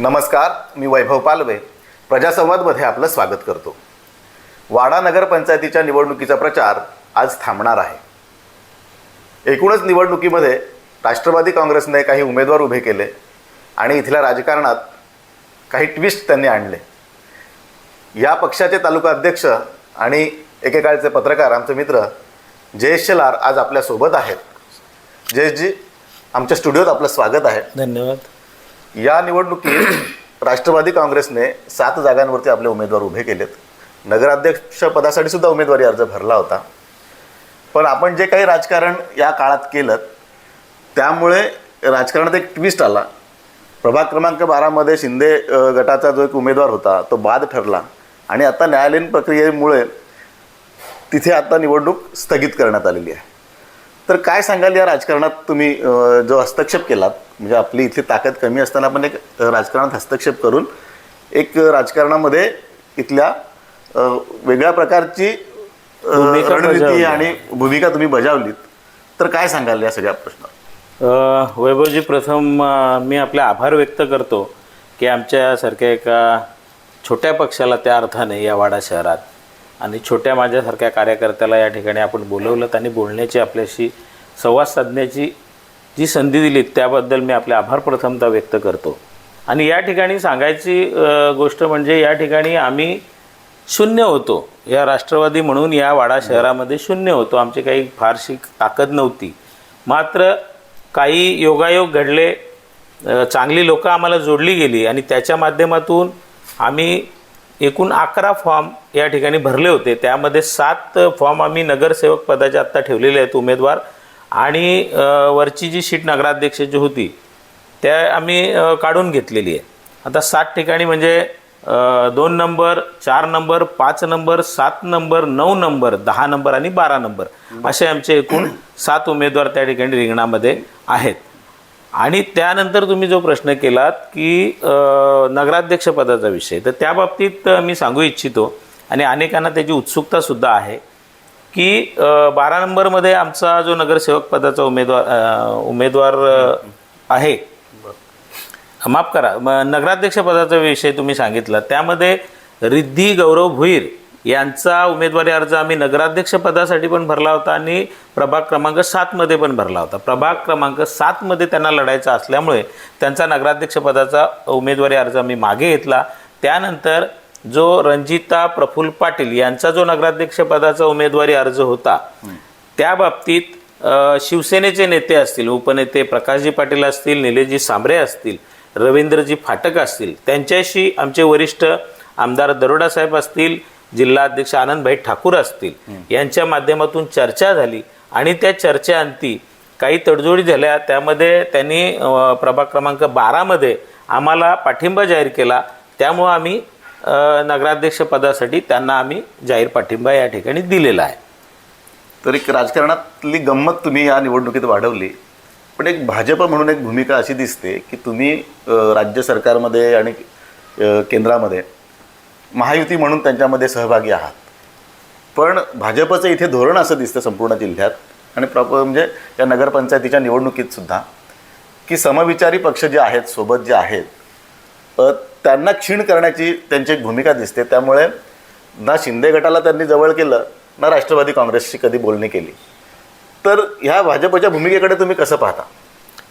नमस्कार मी वैभव पालवे. प्रजासंवादमध्ये आपलं स्वागत करतो. वाडा नगरपंचायतीच्या निवडणुकीचा प्रचार आज थांबणार आहे. एकूणच निवडणुकीमध्ये राष्ट्रवादी काँग्रेसने काही उमेदवार उभे केले आणि इथल्या राजकारणात काही ट्विस्ट त्यांनी आणले. या पक्षाचे तालुका अध्यक्ष आणि एकेकाळचे पत्रकार आमचे मित्र जयेश शेलार आज आपल्यासोबत आहेत. जयेशजी आमच्या स्टुडिओत आपलं स्वागत आहे. धन्यवाद. या निवडणुकीत राष्ट्रवादी काँग्रेसने सात जागांवरती आपले उमेदवार उभे केलेत. नगराध्यक्ष पदासाठी सुद्धा उमेदवारी अर्ज भरला होता. पण आपण जे काही राजकारण या काळात केलं त्यामुळे राजकारणात एक ट्विस्ट आला. प्रभाग क्रमांक बारामध्ये शिंदे गटाचा जो एक उमेदवार होता तो बाद ठरला. आणि आता न्यायालयीन प्रक्रियेमुळे तिथे आता निवडणूक स्थगित करण्यात आलेली आहे. तर काय सांगाल या राजकारणात तुम्ही जो हस्तक्षेप केलात? म्हणजे आपली इथली ताकद कमी असताना पण एक राजकारणात हस्तक्षेप करून एक राजकारणामध्ये इथल्या वेगळ्या प्रकारची रणनीती. आणि भूमिका तुम्ही बजावलीत. तर काय सांगाल या सगळ्या प्रश्नावर अ, वैभवजी प्रथम मी आपले आभार व्यक्त करतो की आमच्यासारख्या एका छोट्या पक्षाला त्या अर्थाने या वाडा शहरात आणि छोट्या माझ्यासारख्या कार्यकर्त्याला या ठिकाणी आपण बोलवलं आणि बोलण्याची आपल्याशी संवाद साधण्याची जी संधी दिली त्याबद्दल मी आपले आभार प्रथमता व्यक्त करतो. आणि या ठिकाणी सांगायची गोष्ट म्हणजे या ठिकाणी आम्ही शून्य होतो. या राष्ट्रवादी म्हणून या वाडा शहरामध्ये शून्य होतो. आमची काही फारशी ताकद नव्हती. मात्र काही योगायोग घडले चांगली लोकं आम्हाला जोडली गेली आणि त्याच्या माध्यमातून आम्ही एकूण अकरा फॉर्म या ठिकाणी भरले होते. त्यामध्ये सात फॉर्म आम्ही नगरसेवक पदाचे आत्ता ठेवलेले आहेत उमेदवार. आणि वरची जी शीट नगराध्यक्षाची होती त्या आम्ही काढून घेतलेली आहे. आता सात ठिकाणी म्हणजे दोन नंबर चार नंबर पाच नंबर सात नंबर नऊ नंबर दहा नंबर आणि बारा नंबर असे आमचे एकूण सात उमेदवार त्या ठिकाणी रिंगणामध्ये आहेत. आणि त्यानंतर तुम्ही जो प्रश्न केलात की नगराध्यक्षपदाचा विषय तर त्या बाबतीत मी सांगू इच्छितो आणि अनेकांना त्याची उत्सुकतासुद्धा आहे की बारा नंबरमध्ये आमचा जो नगरसेवक पदाचा उमेदवार उमेदवार आहे. माफ करा नगराध्यक्षपदाचा विषय तुम्ही सांगितला त्यामध्ये रिद्धी गौरव भुईर यांचा उमेदवारी अर्ज आम्ही नगराध्यक्ष पदासाठी पण भरला होता आणि प्रभाग क्रमांक सातमध्ये पण भरला होता. प्रभाग क्रमांक सातमध्ये त्यांना लढायचा असल्यामुळे त्यांचा नगराध्यक्ष पदाचा उमेदवारी अर्ज आम्ही मागे घेतला. त्यानंतर जो रणजिता प्रफुल्ल पाटील यांचा जो नगराध्यक्ष पदाचा उमेदवारी अर्ज होता त्या बाबतीत शिवसेनेचे नेते असतील उपनेते प्रकाशजी पाटील असतील निलेशजी सांबरे असतील रवींद्रजी फाटक असतील त्यांच्याशी आमचे वरिष्ठ आमदार दरोडा साहेब असतील जिल्हाध्यक्ष आनंदभाई ठाकूर असतील यांच्या माध्यमातून चर्चा झाली आणि त्या चर्चेअंती काही तडजोडी झाल्या. त्यामध्ये त्यांनी प्रभाग क्रमांक बारामध्ये आम्हाला पाठिंबा जाहीर केला. त्यामुळं आम्ही नगराध्यक्ष पदासाठी त्यांना आम्ही जाहीर पाठिंबा या ठिकाणी दिलेला आहे. तर एक राजकारणातली गंमत तुम्ही या निवडणुकीत वाढवली. पण एक भाजप म्हणून एक भूमिका अशी दिसते की तुम्ही राज्य सरकारमध्ये आणि केंद्रामध्ये महायुती म्हणून त्यांच्यामध्ये सहभागी आहात. पण भाजपचं इथे धोरण असं दिसतं संपूर्ण जिल्ह्यात. आणि प्रॉपर म्हणजे या नगरपंचायतीच्या निवडणुकीतसुद्धा की समविचारी पक्ष जे आहेत सोबत जे आहेत त्यांना क्षीण करण्याची त्यांची एक भूमिका दिसते. त्यामुळे ना शिंदे गटाला त्यांनी जवळ केलं ना राष्ट्रवादी काँग्रेसशी कधी बोलणी केली. तर ह्या भाजपच्या भूमिकेकडे तुम्ही कसं पाहता?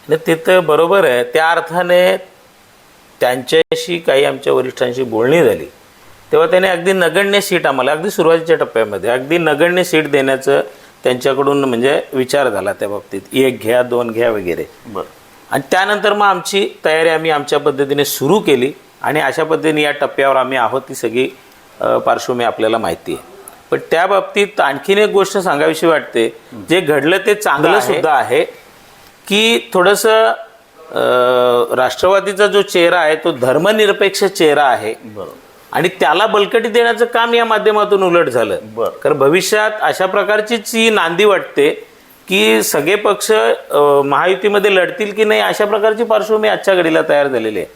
नाही ते तर बरोबर आहे. त्या अर्थाने त्यांच्याशी काही आमच्या वरिष्ठांशी बोलणी झाली. तेव्हा त्याने अगदी नगण्य सीट आम्हाला अगदी सुरुवातीच्या टप्प्यामध्ये अगदी नगण्य सीट देण्याचं त्यांच्याकडून म्हणजे विचार झाला त्या बाबतीत. एक घ्या दोन घ्या वगैरे. बरं. आणि त्यानंतर मग आमची तयारी आम्ही आमच्या पद्धतीने सुरू केली आणि अशा पद्धतीने या टप्प्यावर आम्ही आहोत ती सगळी पार्श्वभूमी आपल्याला माहिती आहे. पण त्या बाबतीत आणखीन एक गोष्ट सांगावीशी वाटते जे घडलं ते चांगलं सुद्धा आहे की थोडंसं राष्ट्रवादीचा जो चेहरा आहे तो धर्मनिरपेक्ष चेहरा आहे. बरोबर. आणि त्याला बलकटी देण्याचं काम या माध्यमातून उलट झालं. बरं. कारण भविष्यात अशा प्रकारचीच ही नांदी वाटते की सगळे पक्ष महायुतीमध्ये लढतील की नाही अशा प्रकारची पार्श्वभूमी आजच्या घडीला तयार झालेली आहे.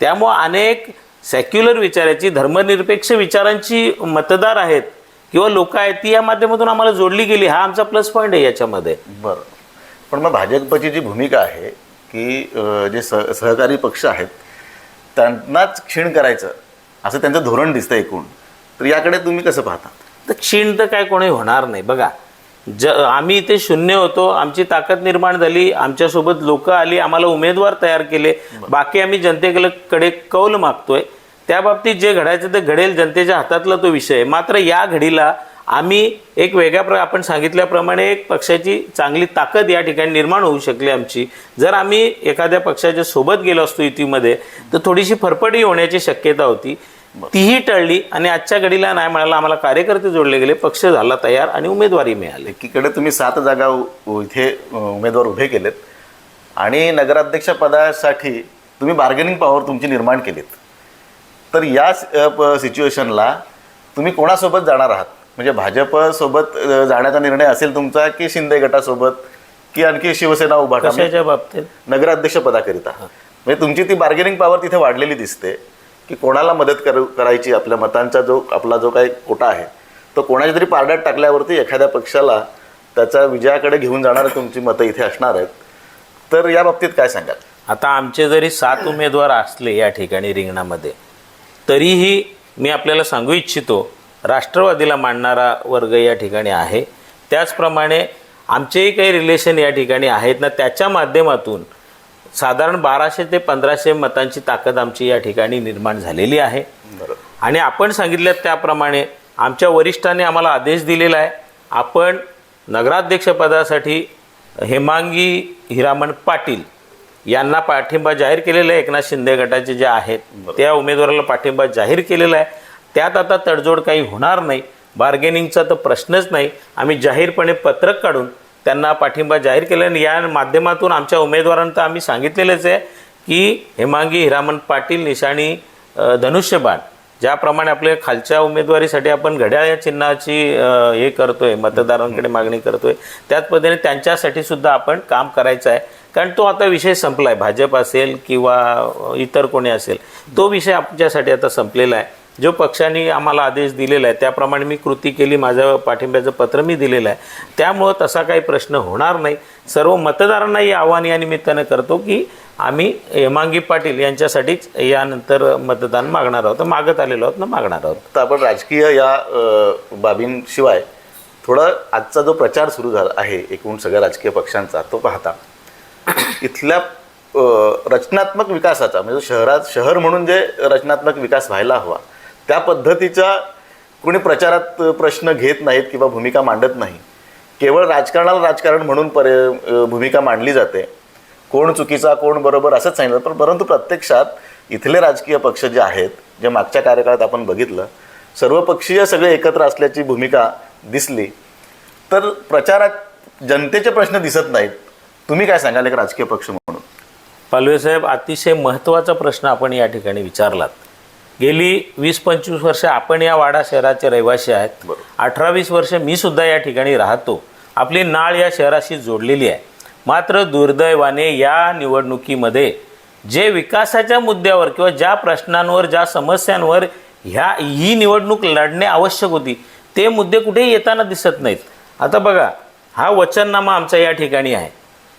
त्यामुळं अनेक सेक्युलर विचाराची धर्मनिरपेक्ष विचारांची मतदार आहेत किंवा लोक आहेत ती या माध्यमातून आम्हाला जोडली गेली. हा आमचा प्लस पॉईंट आहे याच्यामध्ये. बरं. पण मग भाजपची जी भूमिका आहे की जे सह सहकारी पक्ष आहेत त्यांनाच क्षीण करायचं. असं त्यांचं धोरण दिसतं एकूण. तर याकडे तुम्ही कसं पाहता तर क्षीण तर काय कोणी होणार नाही. बघा ज आम्ही इथे शून्य होतो आमची ताकद निर्माण झाली आमच्यासोबत लोक आली आम्हाला उमेदवार तयार केले बाकी आम्ही जनतेकडे कौल मागतोय. त्या बाबतीत जे घडायचं ते घडेल जनतेच्या हातातला तो विषय मात्र या घडीला आम्ही एक वेगळ्या प्र आपण सांगितल्याप्रमाणे एक पक्षाची चांगली ताकद या ठिकाणी निर्माण होऊ शकली आमची. जर आम्ही एखाद्या पक्षाच्या सोबत गेलो असतो युतीमध्ये तर थोडीशी फरफडी होण्याची शक्यता होती. तीही टळली आणि आजच्या घडीला नाही मिळाला आम्हाला कार्यकर्ते जोडले गेले पक्ष झाला तयार आणि उमेदवारी मिळाली. एकीकडे तुम्ही सात जागा इथे उमेदवार उभे केलेत आणि नगराध्यक्ष पदासाठी तुम्ही बार्गेनिंग पॉवर तुमची निर्माण केलीत. तर या सिच्युएशनला तुम्ही कोणासोबत जाणार आहात? म्हणजे भाजपसोबत जाण्याचा निर्णय असेल तुमचा की शिंदे गटासोबत की आणखी शिवसेना कशाच्या बाबतीत? नगराध्यक्ष पदाकरिता. म्हणजे तुमची ती बार्गेनिंग पॉवर तिथे वाढलेली दिसते. की कोणाला मदत कर करायची आपल्या मतांचा जो आपला जो काही कोटा आहे तो कोणाच्या तरी पारड्यात टाकल्यावरती एखाद्या पक्षाला त्याच्या विजयाकडे घेऊन जाणारे तुमची मतं इथे असणार आहेत. तर या बाबतीत काय सांगाल? आता आमचे जरी सात उमेदवार असले या ठिकाणी रिंगणामध्ये तरीही मी आपल्याला सांगू इच्छितो राष्ट्रवादीला मांडणारा वर्ग या ठिकाणी आहे. त्याचप्रमाणे आमचेही काही रिलेशन या ठिकाणी आहेत ना त्याच्या माध्यमातून साधारण बाराशे ते पंधराशे मतांची ताकद आमची या ठिकाणी निर्माण झालेली आहे. बरोबर. आणि आपण सांगितलं त्याप्रमाणे आमच्या वरिष्ठांनी आम्हाला आदेश दिलेला आहे. आपण नगराध्यक्षपदासाठी हेमांगी हिरामण पाटील यांना पाठिंबा जाहीर केलेला आहे. एकनाथ शिंदे गटाचे जे आहेत त्या उमेदवाराला पाठिंबा जाहीर केलेला आहे. त्यात आता तडजोड काही होणार नाही. बार्गेनिंगचा तर प्रश्नच नाही. आम्ही जाहीरपणे पत्रक काढून त्यांना पाठिंबा जाहीर केला आणि या माध्यमातून आमच्या उमेदवारांना तर आम्ही सांगितलेलंच आहे की हेमांगी हिरामन पाटील निशाणी धनुष्यबाण ज्याप्रमाणे आपल्या खालच्या उमेदवारीसाठी आपण घड्याळ या चिन्हाची हे हे करतोय मतदारांकडे मागणी करतोय त्याच पद्धतीने त्यांच्यासाठी सुद्धा आपण काम करायचं आहे. कारण तो आता विषय संपला आहे भाजप असेल किंवा इतर कोणी असेल तो विषय आमच्यासाठी आता संपलेला आहे. जो पक्षाने आम्हाला आदेश दिलेला आहे त्याप्रमाणे मी कृती केली माझ्या पाठिंब्याचं पत्र मी दिलेलं आहे. त्यामुळं तसा काही प्रश्न होणार नाही. सर्व मतदारांनाही आव्हान या निमित्तानं करतो की आम्ही हेमांगी पाटील यांच्यासाठीच यानंतर मतदान मागणार आहोत. मागत आलेलो आहोत ना मागणार आहोत. तर आपण राजकीय या बाबींशिवाय थोडं आजचा जो प्रचार सुरू झाला आहे एकूण सगळ्या राजकीय पक्षांचा तो पाहता. इथल्या रचनात्मक विकासाचा म्हणजे शहरात शहर म्हणून जे रचनात्मक विकास व्हायला हवा त्या पद्धतीचा कोणी प्रचारात प्रश्न घेत नाहीत किंवा भूमिका मांडत नाही. केवळ राजकारणाला राजकारण म्हणून परे भूमिका मांडली जाते. कोण चुकीचा कोण बरोबर असंच सांगितलं पण परंतु प्रत्यक्षात इथले राजकीय पक्ष जे आहेत जे मागच्या कार्यकाळात आपण बघितलं सर्वपक्षीय सगळे एकत्र असल्याची भूमिका दिसली. तर प्रचारात जनतेचे प्रश्न दिसत नाहीत. तुम्ही काय सांगाल एक राजकीय पक्ष म्हणून? पालवे साहेब अतिशय महत्त्वाचा प्रश्न आपण या ठिकाणी विचारलात. गेली वीस पंचवीस वर्ष आपण या वाडा शहराचे रहिवासी आहेत. अठरा वीस वर्ष मी सुद्धा या ठिकाणी राहतो. आपली नाळ या शहराशी जोडलेली आहे. मात्र दुर्दैवाने या निवडणुकीमध्ये जे विकासाच्या मुद्द्यावर किंवा ज्या प्रश्नांवर ज्या समस्यांवर ह्या ही निवडणूक लढणे आवश्यक होती ते मुद्दे कुठेही येताना दिसत नाहीत. आता बघा हा वचननामा आमचा या ठिकाणी आहे.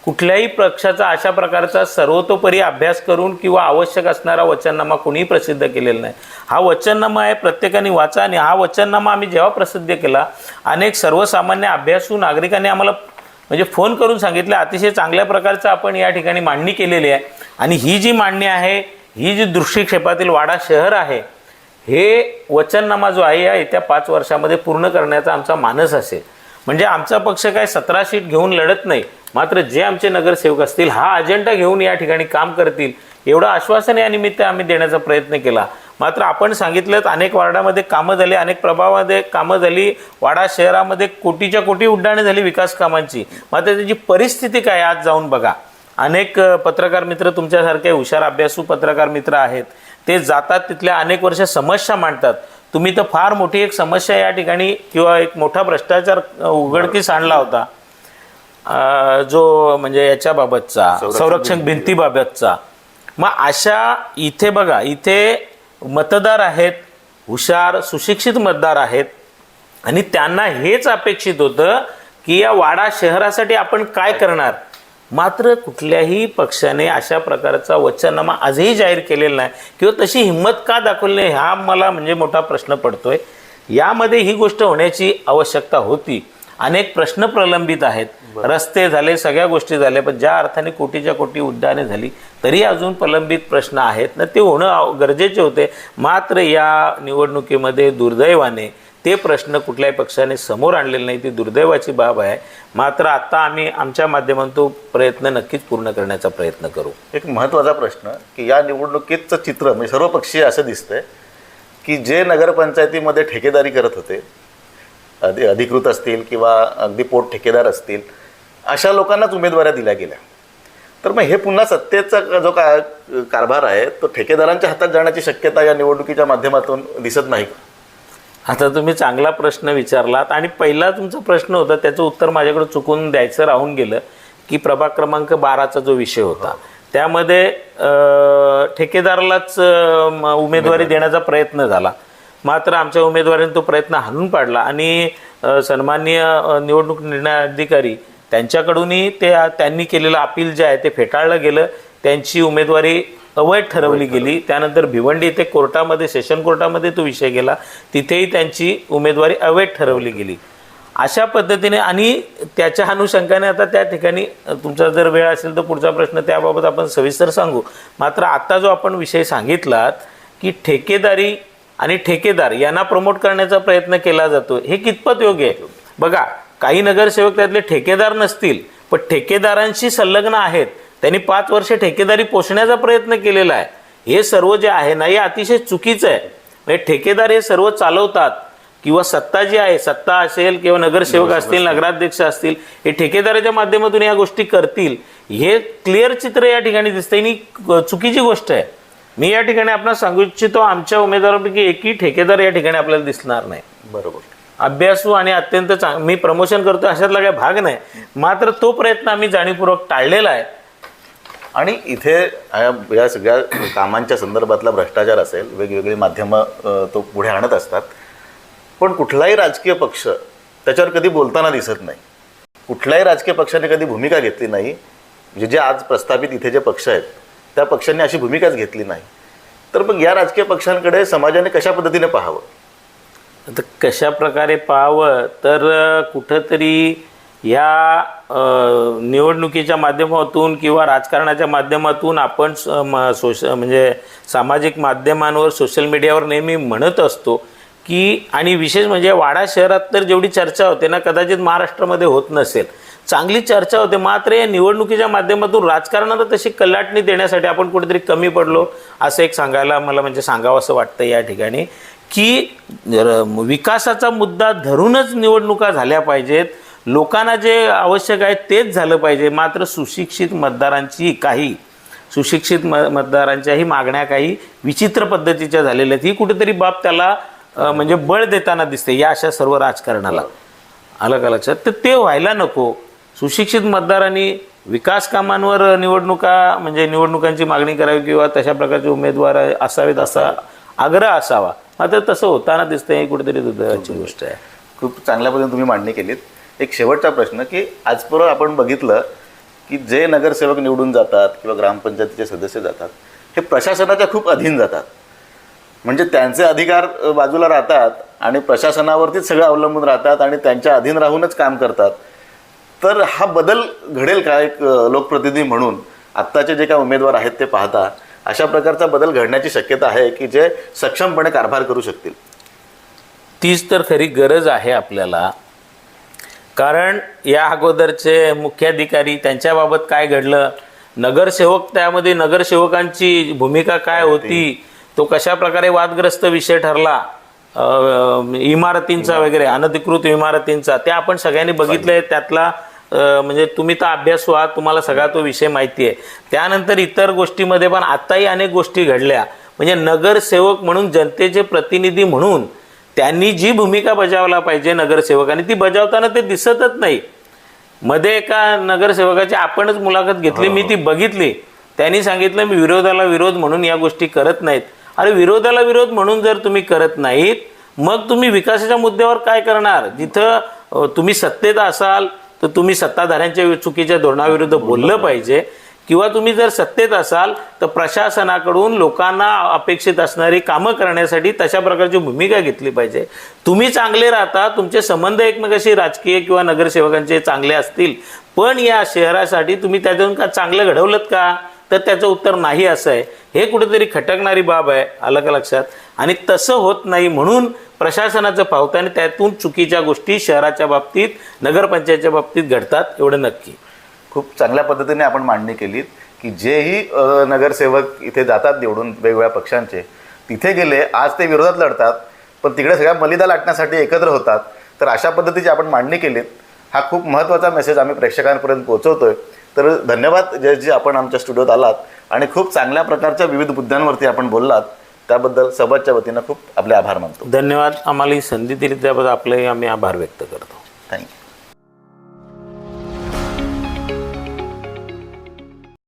कुठल्याही पक्षाचा अशा प्रकारचा सर्वतोपरी अभ्यास करून किंवा आवश्यक असणारा वचननामा कोणीही प्रसिद्ध केलेला नाही. हा वचननामा आहे प्रत्येकाने वाचा आणि हा वचननामा आम्ही जेव्हा प्रसिद्ध केला अनेक सर्वसामान्य अभ्यासू नागरिकांनी आम्हाला म्हणजे फोन करून सांगितलं अतिशय चांगल्या प्रकारचं आपण या ठिकाणी मांडणी केलेली आहे. आणि ही जी मांडणी आहे ही जी दृष्टिक्षेपातील वाडा शहर आहे हे वचननामा जो आहे या येत्या पाच वर्षामध्ये पूर्ण करण्याचा आमचा मानस असेल. म्हणजे आमचा पक्ष काय सतरा सीट घेऊन लढत नाही मात्र जे आमचे नगरसेवक असतील हा अजेंडा घेऊन या ठिकाणी काम करतील एवढं आश्वासन या निमित्त आम्ही देण्याचा प्रयत्न केला. मात्र आपण सांगितलं अनेक वार्डामध्ये कामं झाली अनेक प्रभावामध्ये कामं झाली. वाडा शहरामध्ये कोटीच्या कोटी उड्डाणे झाली विकास कामांची मात्र त्याची परिस्थिती काय आज जाऊन बघा. अनेक पत्रकार मित्र तुमच्यासारखे हुशार अभ्यासू पत्रकार मित्र आहेत. ते जातात तिथल्या अनेक वर्ष समस्या मांडतात. तुम्ही तर फार मोठी एक समस्या या ठिकाणी किंवा एक मोठा भ्रष्टाचार उघडकीस आणला होता. जो म्हणजे याच्याबाबतचा संरक्षण भिंतीबाबतचा. मग अशा इथे बघा इथे मतदार आहेत हुशार सुशिक्षित मतदार आहेत आणि त्यांना हेच अपेक्षित होतं की या वाडा शहरासाठी आपण काय? करणार? मात्र कुठल्याही पक्षाने अशा प्रकारचा वचननामा आजही जाहीर केलेला नाही. किंवा तशी हिंमत का दाखवली नाही हा मला म्हणजे मोठा प्रश्न पडतोय. यामध्ये ही गोष्ट होण्याची आवश्यकता होती. अनेक प्रश्न प्रलंबित आहेत. रस्ते झाले सगळ्या गोष्टी झाल्या पण ज्या अर्थाने कोटीच्या कोटी उड्डाणे झाली तरी अजून प्रलंबित प्रश्न आहेत. ना ते होणं गरजेचे होते. मात्र या निवडणुकीमध्ये दुर्दैवाने ते प्रश्न कुठल्याही पक्षाने समोर आणलेले नाही. ती दुर्दैवाची बाब आहे. मात्र आता आम्ही आमच्या माध्यमातून प्रयत्न नक्कीच पूर्ण करण्याचा प्रयत्न करू. एक महत्त्वाचा प्रश्न की या निवडणुकीचं चित्र म्हणजे सर्वपक्षीय असं दिसतंय की जे नगरपंचायतीमध्ये ठेकेदारी करत होते अधि अधिकृत असतील किंवा अगदी पोट ठेकेदार असतील अशा लोकांनाच उमेदवाऱ्या दिल्या गेल्या. तर मग हे पुन्हा सत्तेचा जो का कारभार आहे तो ठेकेदारांच्या हातात जाण्याची शक्यता या निवडणुकीच्या माध्यमातून दिसत नाही का? आता तुम्ही चांगला प्रश्न विचारलात आणि पहिला तुमचा प्रश्न होता त्याचं उत्तर माझ्याकडे चुकून द्यायचं राहून गेलं की प्रभाग क्रमांक बाराचा जो विषय होता त्यामध्ये ठेकेदारालाच उमेदवारी. देण्याचा प्रयत्न झाला. मात्र आमच्या उमेदवारीने तो प्रयत्न हाणून पाडला. आणि सन्माननीय निवडणूक निर्णय अधिकारी त्यांच्याकडूनही ते त्यांनी केलेलं अपील जे आहे ते फेटाळलं गेलं. त्यांची उमेदवारी अवैध ठरवली गेली. त्यानंतर भिवंडी येथे कोर्टामध्ये सेशन कोर्टामध्ये तो विषय गेला. तिथेही त्यांची उमेदवारी अवैध ठरवली गेली. अशा पद्धतीने आणि त्याच्या अनुषंगाने आता त्या ठिकाणी तुमचा जर वेळ असेल तर पुढचा प्रश्न त्याबाबत आपण सविस्तर सांगू. मात्र आता जो आपण विषय सांगितलात की ठेकेदारी आणि ठेकेदार यांना प्रमोट करण्याचा प्रयत्न केला जातो. हे कितपत योग्य आहे? बघा काही नगरसेवक त्यातले ठेकेदार नसतील पण ठेकेदारांशी संलग्न आहेत. त्यांनी पाच वर्ष ठेकेदारी पोषण्याचा प्रयत्न केलेला आहे. हे सर्व जे आहे ना हे अतिशय चुकीचं आहे. म्हणजे ठेकेदार हे सर्व चालवतात किंवा सत्ता जी आहे सत्ता असेल किंवा नगरसेवक असतील. नगराध्यक्ष असतील हे ठेकेदाराच्या माध्यमातून या गोष्टी करतील. हे क्लिअर चित्र या ठिकाणी दिसतंय. आणि चुकीची गोष्ट आहे. मी या ठिकाणी आपल्याला सांगू इच्छितो आमच्या उमेदवारांपैकी एकही ठेकेदार या ठिकाणी आपल्याला दिसणार नाही. बरोबर. अभ्यासू आणि अत्यंत चांग मी प्रमोशन करतो अशातला काही भाग नाही. मात्र तो प्रयत्न आम्ही जाणीवपूर्वक टाळलेला आहे. आणि इथे या- सगळ्या कामांच्या संदर्भातला भ्रष्टाचार असेल वेगवेगळी माध्यमं तो पुढे आणत असतात. पण कुठलाही राजकीय पक्ष त्याच्यावर कधी बोलताना दिसत नाही. कुठल्याही राजकीय पक्षाने कधी भूमिका घेतली नाही. म्हणजे जे आज प्रस्थापित इथे जे पक्ष आहेत त्या पक्षांनी अशी भूमिकाच घेतली नाही. तर मग या राजकीय पक्षांकडे समाजाने कशा पद्धतीने पाहावं? आता कशा प्रकारे पाहावं? तर कुठंतरी या निवडणुकीच्या माध्यमातून किंवा राजकारणाच्या माध्यमातून आपण स- म- सोश म्हणजे सामाजिक माध्यमांवर सोशल मीडियावर नेहमी म्हणत असतो की आणि विशेष म्हणजे वाडा शहरात तर जेवढी चर्चा होते ना कदाचित महाराष्ट्रामध्ये होत नसेल. चांगली चर्चा होते. मात्र या निवडणुकीच्या माध्यमातून राजकारणाला तशी कल्लाटणी देण्यासाठी आपण कुठेतरी कमी पडलो असं एक सांगायला मला म्हणजे सांगावं असं वाटतं या ठिकाणी. की विकासाचा मुद्दा धरूनच निवडणुका झाल्या पाहिजेत. लोकांना जे आवश्यक आहे तेच झालं पाहिजे. मात्र सुशिक्षित मतदारांची काही सुशिक्षित म मतदारांच्याही मागण्या काही विचित्र पद्धतीच्या झालेल्या आहेत. ही कुठेतरी बाब त्याला म्हणजे बळ देताना दिसते या अशा सर्व राजकारणाला. आलं का लक्षात? तर ते व्हायला नको. सुशिक्षित मतदारांनी विकास कामांवर निवडणुका म्हणजे निवडणुकांची मागणी करावी किंवा तशा प्रकारचे उमेदवार असावेत असा आग्रह असावा. मात्र तसं होताना दिसतंय ही कुठेतरी दुर्दैवाची गोष्ट आहे. खूप चांगल्या पद्धतीने तुम्ही मांडणी केलीत. एक शेवटचा प्रश्न की आजपर्यंत आपण बघितलं की जे नगरसेवक निवडून जातात किंवा ग्रामपंचायतीचे सदस्य जातात हे प्रशासनाच्या खूप अधीन जातात. म्हणजे त्यांचे अधिकार बाजूला राहतात आणि प्रशासनावरतीच सगळं अवलंबून राहतात आणि त्यांच्या अधीन राहूनच काम करतात. तर हा बदल घडेल का एक लोकप्रतिनिधी म्हणून? आत्ताचे जे काय उमेदवार आहेत ते पाहता अशा प्रकारचा बदल घडण्याची शक्यता आहे की जे सक्षमपणे कारभार करू शकतील? तीच तर खरी गरज आहे आपल्याला. कारण या अगोदरचे मुख्याधिकारी त्यांच्याबाबत काय घडलं? नगरसेवक त्यामध्ये नगरसेवकांची भूमिका काय होती? तो कशा प्रकारे वादग्रस्त विषय ठरला? इमारतींचा वगैरे अनधिकृत इमारतींचा ते आपण सगळ्यांनी बघितलंय त्यातला म्हणजे तुम्ही तर अभ्यासू आहात तुम्हाला सगळा तो विषय माहिती आहे त्यानंतर इतर गोष्टीमध्ये पण आत्ताही अनेक गोष्टी घडल्या. म्हणजे नगरसेवक म्हणून जनतेचे प्रतिनिधी म्हणून त्यांनी जी भूमिका बजावला पाहिजे नगरसेवकांनी ती बजावताना ते दिसतच नाही. मध्ये एका नगरसेवकाची आपणच मुलाखत घेतली मी ती बघितली. त्यांनी सांगितलं मी विरोधाला विरोध म्हणून या गोष्टी करत नाहीत. अरे विरोधाला विरोध म्हणून जर तुम्ही करत नाहीत मग तुम्ही विकासाच्या मुद्द्यावर काय करणार? जिथं तुम्ही सत्तेत असाल तर तुम्ही सत्ताधाऱ्यांच्या चुकीच्या धोरणाविरुद्ध बोललं पाहिजे. किंवा तुम्ही जर सत्तेत असाल तर प्रशासनाकडून लोकांना अपेक्षित असणारी कामं करण्यासाठी तशा प्रकारची भूमिका घेतली पाहिजे. तुम्ही चांगले राहता तुमचे संबंध एकमेकाशी राजकीय किंवा नगरसेवकांचे चांगले असतील. पण या शहरासाठी तुम्ही त्यातून का चांगलं घडवलं का? तर त्याचं उत्तर नाही असं आहे. हे कुठेतरी खटकणारी बाब आहे आलं का लक्षात. आणि तसं होत नाही म्हणून प्रशासनाचं पावतं आणि त्यातून चुकीच्या गोष्टी शहराच्या बाबतीत नगरपंचायतच्या बाबतीत घडतात एवढं नक्की. खूप चांगल्या पद्धतीने आपण मांडणी केलीत की जेही नगरसेवक इथे जातात निवडून वेगवेगळ्या पक्षांचे तिथे गेले आज ते विरोधात लढतात पण तिकडे सगळ्या मलिदा लाटण्यासाठी एकत्र होतात. तर अशा पद्धतीची आपण मांडणी केलीत. हा खूप महत्त्वाचा मेसेज आम्ही प्रेक्षकांपर्यंत पोहोचवतोय. तर धन्यवाद जयजी आपण आमच्या स्टुडिओत आलात आणि खूप चांगल्या प्रकारच्या विविध मुद्द्यांवरती आपण बोललात. त्याबद्दल सभाच्या वतीनं खूप आपले आभार मानतो. धन्यवाद. आम्हाला ही संधी दिली त्याबद्दल आपले आम्ही आभार व्यक्त करतो. थँक्यू